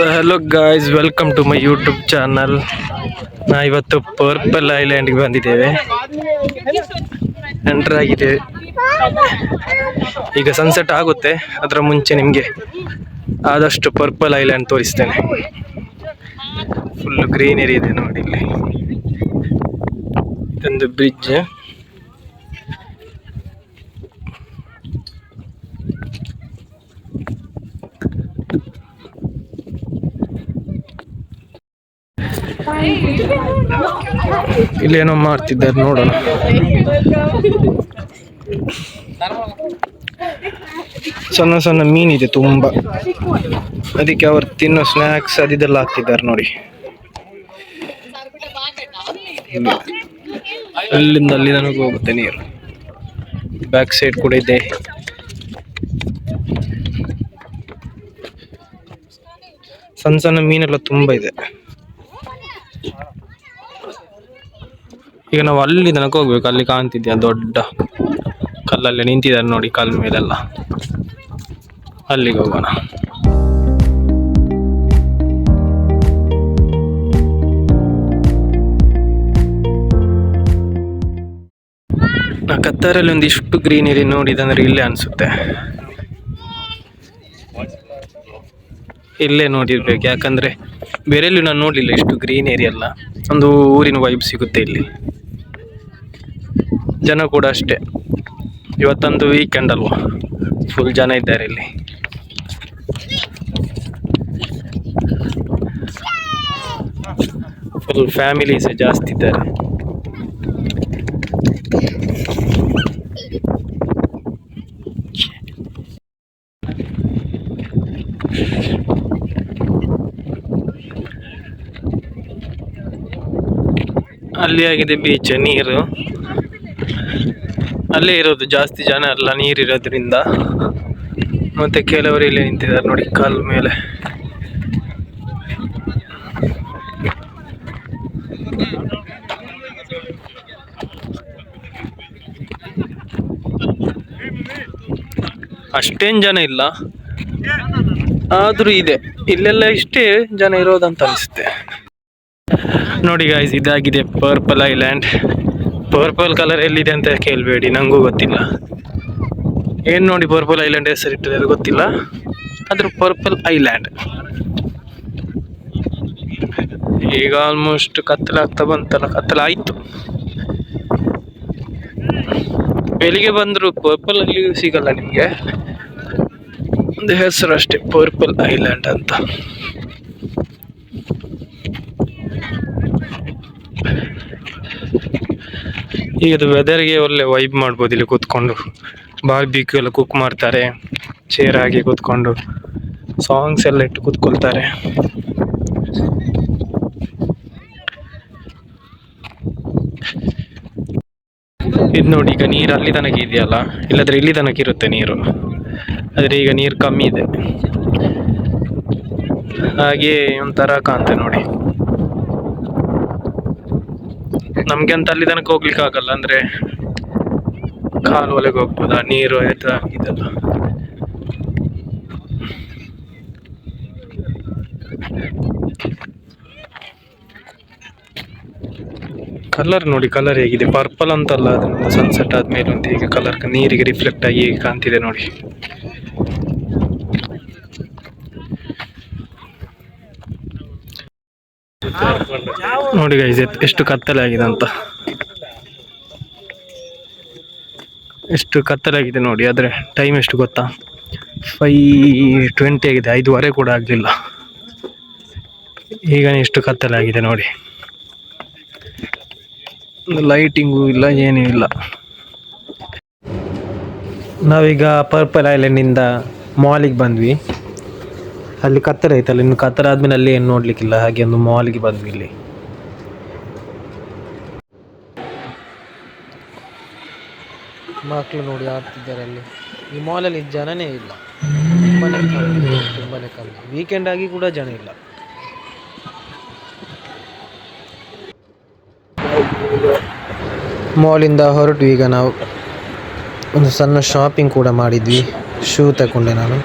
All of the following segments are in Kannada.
So hello guys welcome to my YouTube channel ನಾ ಇವತ್ತು ಪರ್ಪಲ್ ಐಲ್ಯಾಂಡ್ಗೆ ಬಂದಿದ್ದೇವೆ. ಎಂಟರ್ ಆಗಿದೆ. ಈಗ ಸನ್ಸೆಟ್ ಆಗುತ್ತೆ. ಅದರ ಮುಂಚೆ ನಿಮಗೆ ಆದಷ್ಟು ಪರ್ಪಲ್ ಐಲ್ಯಾಂಡ್ ತೋರಿಸ್ತೇನೆ. ಫುಲ್ ಗ್ರೀನರಿ ಇದೆ ನೋಡಿ ಇಲ್ಲಿ. ಇದೊಂದು ಬ್ರಿಡ್ಜ್ ಇಲ್ಲೇನೋ ಮಾಡ್ತಿದ್ದಾರೆ ನೋಡೋಣ. ಸಣ್ಣ ಸಣ್ಣ ಮೀನಿದೆ ತುಂಬ. ಅದಕ್ಕೆ ಅವರು ತಿನ್ನೋ ಸ್ನ್ಯಾಕ್ಸ್ ಅದಿದೆಲ್ಲ ಹಾಕ್ತಿದ್ದಾರೆ ನೋಡಿ. ಅಲ್ಲಿಂದ ಅಲ್ಲಿ ನನಗೆ ಹೋಗುತ್ತೆ ನೀರು. ಬ್ಯಾಕ್ ಸೈಡ್ ಕೂಡ ಇದೆ. ಸಣ್ಣ ಸಣ್ಣ ಮೀನೆಲ್ಲ ತುಂಬ ಇದೆ. ಈಗ ನಾವು ಅಲ್ಲಿ ತನಕ ಹೋಗ್ಬೇಕು, ಅಲ್ಲಿ ಕಾಣ್ತಿದ್ಯಾ ದೊಡ್ಡ ಕಲ್ಲಲ್ಲಿ ನಿಂತಿದ್ದಾರೆ ನೋಡಿ ಕಲ್ ಮೇಲೆಲ್ಲ. ಅಲ್ಲಿಗೆ ಹೋಗೋಣ. ಕತ್ತಾರಲ್ಲಿ ಒಂದಿಷ್ಟು ಗ್ರೀನರಿ ನೋಡಿದಂದ್ರೆ ಇಲ್ಲೇ ಅನ್ಸುತ್ತೆ. ಇಲ್ಲೇ ನೋಡಿರ್ಬೇಕು, ಯಾಕಂದ್ರೆ ಬೇರೆಲ್ಲೂ ನಾನು ನೋಡಲಿಲ್ಲ ಇಷ್ಟು ಗ್ರೀನ್ ಏರಿಯಲ್ಲ ಒಂದು ಊರಿನ ವೈಬ್ ಸಿಗುತ್ತೆ ಇಲ್ಲಿ. ಜನ ಕೂಡ ಅಷ್ಟೇ. ಇವತ್ತೊಂದು ವೀಕೆಂಡ್ ಅಲ್ವಾ? ಫುಲ್ ಜನ ಇದ್ದಾರೆ ಇಲ್ಲಿ. ಫುಲ್ ಫ್ಯಾಮಿಲೀಸ್ ಜಾಸ್ತಿ ಇದ್ದಾರೆ. ಅಲ್ಲಿ ಆಗಿದೆ ಬೀಚ್ ನೀರು. ಅಲ್ಲೇ ಇರೋದು, ಜಾಸ್ತಿ ಜನ ಅಲ್ಲ ನೀರಿರೋದ್ರಿಂದ ಮತ್ತೆ ಕೆಲವರು ಇಲ್ಲಿ ನಿಂತಿದ್ದಾರೆ ನೋಡಿ, ಕಾಲ್ ಮೇಲೆ. ಅಷ್ಟೇನ್ ಜನ ಇಲ್ಲ. ಆದ್ರೂ ಇದೆ. ಇಲ್ಲೆಲ್ಲ ಇಷ್ಟೇ ಜನ ಇರೋದಂತ ಅನಿಸುತ್ತೆ. ನೋಡಿ ಗಾಯ್ಸ್ ಇದಾಗಿದೆ ಪರ್ಪಲ್ ಐಲ್ಯಾಂಡ್ ಪರ್ಪಲ್ ಕಲರ್ ಎಲ್ಲಿದೆ ಅಂತ ಕೇಳಬೇಡಿ ನನಗೂ ಗೊತ್ತಿಲ್ಲ. ಏನು ನೋಡಿ ಪರ್ಪಲ್ ಐಲ್ಯಾಂಡ್ ಹೆಸರಿಟ್ಟಿದ್ದಾರೆ ಗೊತ್ತಿಲ್ಲ. ಆದರೂ ಪರ್ಪಲ್ ಐಲ್ಯಾಂಡ್ ಈಗ ಆಲ್ಮೋಸ್ಟ್ ಕತ್ತಲಾಗ್ತಾ ಬಂತಲ್ಲ ಕತ್ತಲಾಯ್ತು ಬೆಳಿಗ್ಗೆ ಬಂದರೂ ಪರ್ಪಲ್ ಅಲ್ಲಿ ಸಿಗಲ್ಲ ನಿಮಗೆ. ಒಂದು ಹೆಸರು ಅಷ್ಟೇ ಪರ್ಪಲ್ ಐಲ್ಯಾಂಡ್ ಅಂತ. ಈಗ ಅದು ವೆದರ್ಗೆ ಒಳ್ಳೆ ವೈಬ್ ಮಾಡ್ಬೋದು ಇಲ್ಲಿ ಕೂತ್ಕೊಂಡು. ಬಾರ್ಬಿಕ್ಯೂ ಎಲ್ಲ ಕುಕ್ ಮಾಡ್ತಾರೆ ಚೇರ್ ಹಾಕಿ ಕೂತ್ಕೊಂಡು ಸಾಂಗ್ಸ್ ಎಲ್ಲ ಇಟ್ಟು ಕೂತ್ಕೊಳ್ತಾರೆ. ಇದು ನೋಡಿ, ಈಗ ನೀರು ಅಲ್ಲಿ ತನಕ ಇದೆಯಲ್ಲ? ಇಲ್ಲದ್ರೆ ಇಲ್ಲಿ ತನಕ ಇರುತ್ತೆ ನೀರು. ಆದರೆ ಈಗ ನೀರು ಕಮ್ಮಿ ಇದೆ. ಹಾಗೆ ಒಂಥರ ಕಾಣ್ತೆ ನೋಡಿ. ನಮ್ಗೆ ಅಂತ ಅಲ್ಲಿ ತನಕ ಹೋಗ್ಲಿಕ್ಕೆ ಆಗಲ್ಲ, ಅಂದ್ರೆ ಕಾಲು ಒಲೆಗೆ ಹೋಗ್ಬೋದಾ, ನೀರು ಆಯ್ತಾ ಇದೆಲ್ಲ. ಕಲರ್ ನೋಡಿ ಕಲರ್ ಹೇಗಿದೆ? ಪರ್ಪಲ್ ಅಂತಲ್ಲ, ಅದನ್ನ ಸನ್ಸೆಟ್ ಆದ್ಮೇಲೆ ಒಂದು ಈಗ ಕಲರ್ ನೀರಿಗೆ ರಿಫ್ಲೆಕ್ಟ್ ಆಗಿ ಹೇಗೆ ಕಾಣ್ತಿದೆ ನೋಡಿ. ನೋಡಿ ಗೈಸ್ ಎಷ್ಟು ಕತ್ತಲೆ ಆಗಿದೆ ಅಂತ. ಎಷ್ಟು ಕತ್ತಲೆ ಆಗಿದೆ ನೋಡಿ, ಆದರೆ ಟೈಮ್ ಎಷ್ಟು ಗೊತ್ತಾ? ಫೈ ಟ್ವೆಂಟಿ ಆಗಿದೆ, ಐದುವರೆ ಕೂಡ ಆಗಲಿಲ್ಲ. ಈಗ ಎಷ್ಟು ಕತ್ತಲೆ ಆಗಿದೆ ನೋಡಿ. ಲೈಟಿಂಗು ಇಲ್ಲ, ಏನೂ ಇಲ್ಲ. ನಾವೀಗ ಪರ್ಪಲ್ ಐಲ್ಯಾಂಡಿಂದ ಮಾಲಿಗೆ ಬಂದ್ವಿ. ಅಲ್ಲಿ ಕತ್ತರ ಐತಲ್ಲ, ಇನ್ನು ಕತ್ತರ ಆದ್ಮೇಲೆ ಅಲ್ಲಿ ಏನು ನೋಡ್ಲಿಕ್ಕಿಲ್ಲ, ಹಾಗೆ ಒಂದು ಮಾಲ್ಗೆ ಬಂದ್ವಿ ಇಲ್ಲಿ. ಮಕ್ಕಳು ನೋಡಿ ಆಡ್ತಿದ್ದಾರೆ ಅಲ್ಲಿ. ಈ ಮಾಲಲ್ಲಿ ಜನನೇ ಇಲ್ಲ. ತುಂಬಾನೇ ಕಮ್ಮಿ ಕಮ್ಮಿ. ವೀಕೆಂಡ್ ಆಗಿ ಕೂಡ ಜನ ಇಲ್ಲ. ಮಾಲಿಂದ ಹೊರಟು ಈಗ ನಾವು. ಒಂದು ಸಣ್ಣ ಶಾಪಿಂಗ್ ಕೂಡ ಮಾಡಿದ್ವಿ. ಶೂ ತಗೊಂಡೆ ನಾನು.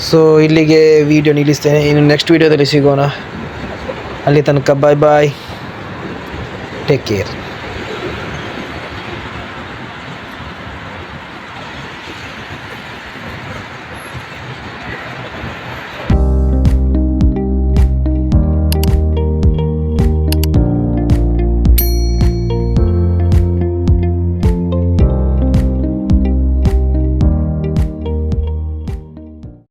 ಸೊ ಇಲ್ಲಿಗೆ ವಿಡಿಯೋ ನಿಲ್ಲಿಸ್ತೇನೆ. ಇನ್ನು ನೆಕ್ಸ್ಟ್ ವಿಡಿಯೋದಲ್ಲಿ ಸಿಗೋಣ. ಅಲ್ಲಿ ತನಕ ಬಾಯ್ ಬಾಯ್ ಟೇಕ್ ಕೇರ್